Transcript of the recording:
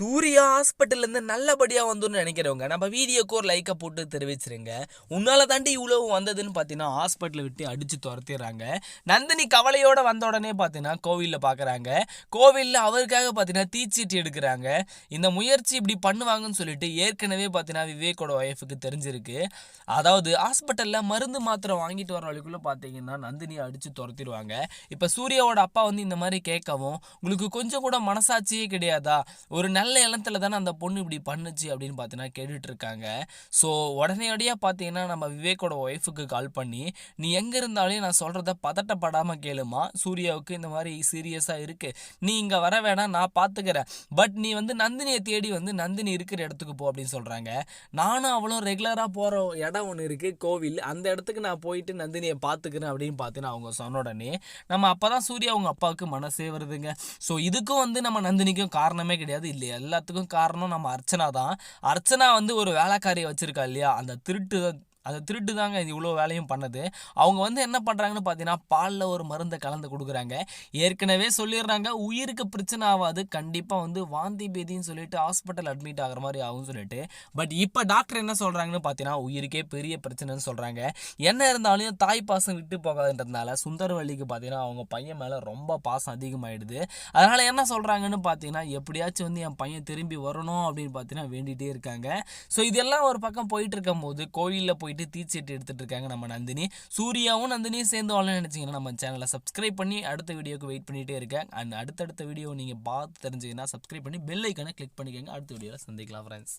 சூர்யா ஹாஸ்பிட்டல்லேருந்து நல்லபடியாக வந்துன்னு நினைக்கிறவங்க நம்ம வீடியோக்கு ஒரு லைக்கை போட்டு தெரிவிச்சிருங்க. உன்னால தாண்டி இவ்வளவு வந்ததுன்னு பார்த்தீங்கன்னா ஹாஸ்பிட்டலை விட்டு அடித்து துரத்திடுறாங்க. நந்தினி கவலையோட வந்த உடனே பார்த்தீங்கன்னா கோவிலில் பார்க்குறாங்க கோவிலில் அவருக்காக பார்த்தீங்கன்னா தீச்சீட்டு எடுக்கிறாங்க. இந்த முயற்சி இப்படி பண்ணுவாங்கன்னு சொல்லிட்டு ஏற்கனவே பார்த்தீங்கன்னா விவேக்கோட ஒய்ஃபுக்கு தெரிஞ்சிருக்கு. அதாவது ஹாஸ்பிட்டலில் மருந்து மாத்திரை வாங்கிட்டு வர வழிக்குள்ளே பார்த்தீங்கன்னா நந்தினியை அடித்து துரத்திடுவாங்க. இப்போ சூர்யாவோட அப்பா வந்து இந்த மாதிரி கேட்கவும் உங்களுக்கு கொஞ்சம் கூட மனசாட்சியே கிடையாதா? ஒரு நல்ல இளத்துல தானே அந்த பொண்ணு இப்படி பண்ணுச்சு அப்படின்னு பார்த்தீங்கன்னா கேட்டுட்ருக்காங்க. ஸோ உடனடியாக பார்த்தீங்கன்னா நம்ம விவேக்கோட ஒய்ஃபுக்கு கால் பண்ணி நீ எங்கே இருந்தாலும் நான் சொல்கிறத பதட்டப்படாமல் கேளுமா? சூர்யாவுக்கு இந்த மாதிரி சீரியஸாக இருக்குது நீ இங்கே வர வேணாம் நான் பார்த்துக்கிறேன் பட் நீ வந்து நந்தினியை தேடி வந்து நந்தினி இருக்கிற இடத்துக்கு போ அப்படின்னு சொல்கிறாங்க நானும் அவளும் ரெகுலராக போகிற இடம் ஒன்று இருக்குது கோவில். அந்த இடத்துக்கு நான் போயிட்டு நந்தினியை பார்த்துக்கிறேன் அப்படின்னு பார்த்தீங்கன்னா அவங்க சொன்ன உடனே நம்ம அப்போ தான் சூர்யா அவங்க அப்பாவுக்கு மனசே வருதுங்க. ஸோ இதுக்கும் வந்து நம்ம நந்தினிக்கும் காரணமே கிடையாது இல்லை எல்லாத்துக்கும் காரணம் நம்ம அர்ச்சனா தான். அர்ச்சனா வந்து ஒரு வேலைக்காரியை வச்சிருக்கா இல்லையா? அந்த திருட்டு அதை திருட்டு தாங்க இது இவ்வளோ வேலையும் பண்ணது. அவங்க வந்து என்ன பண்ணுறாங்கன்னு பார்த்தீங்கன்னா பாலில் ஒரு மருந்தை கலந்து கொடுக்குறாங்க. ஏற்கனவே சொல்லிடுறாங்க உயிருக்கு பிரச்சனை ஆகாது கண்டிப்பாக வந்து வாந்தி பேதின்னு சொல்லிட்டு ஹாஸ்பிட்டல் அட்மிட் ஆகிற மாதிரி ஆகும்னு சொல்லிட்டு. பட் இப்போ டாக்டர் என்ன சொல்கிறாங்கன்னு பார்த்தீங்கன்னா உயிருக்கே பெரிய பிரச்சனைன்னு சொல்கிறாங்க என்ன இருந்தாலும் தாய் பாசம் விட்டு போகாதுன்றதுனால சுந்தரவள்ளிக்கு பார்த்தீங்கன்னா அவங்க பையன் மேலே ரொம்ப பாசம் அதிகமாகிடுது அதனால் என்ன சொல்கிறாங்கன்னு பார்த்தீங்கன்னா எப்படியாச்சும் வந்து என் பையன் திரும்பி வரணும் அப்படின்னு பார்த்தீங்கன்னா வேண்டிகிட்டே இருக்காங்க. ஸோ இதெல்லாம் ஒரு பக்கம் போயிட்டு இருக்கும் போது கோயிலில் போயிட்டு தீச்செட்டு எடுத்துட்டு இருக்காங்க நம்ம நந்தினி. சூர்யாவும் நந்தினியும் சேர்ந்து வாழணும்னு நினச்சிங்கன்னா நம்ம சேனலை சப்ஸ்கிரைப் பண்ணி அடுத்த வீடியோக்கு வெயிட் பண்ணிகிட்டே இருக்கேன். அண்ட் அடுத்தடுத்த வீடியோ நீங்கள் பார்த்து தெரிஞ்சுங்கன்னா சப்ஸ்கிரைப் பண்ணி பெல் ஐக்கனை கிளிக் பண்ணிக்கோங்க. அடுத்த வீடியோவில் சந்திக்கலாம் ஃப்ரெண்ட்ஸ்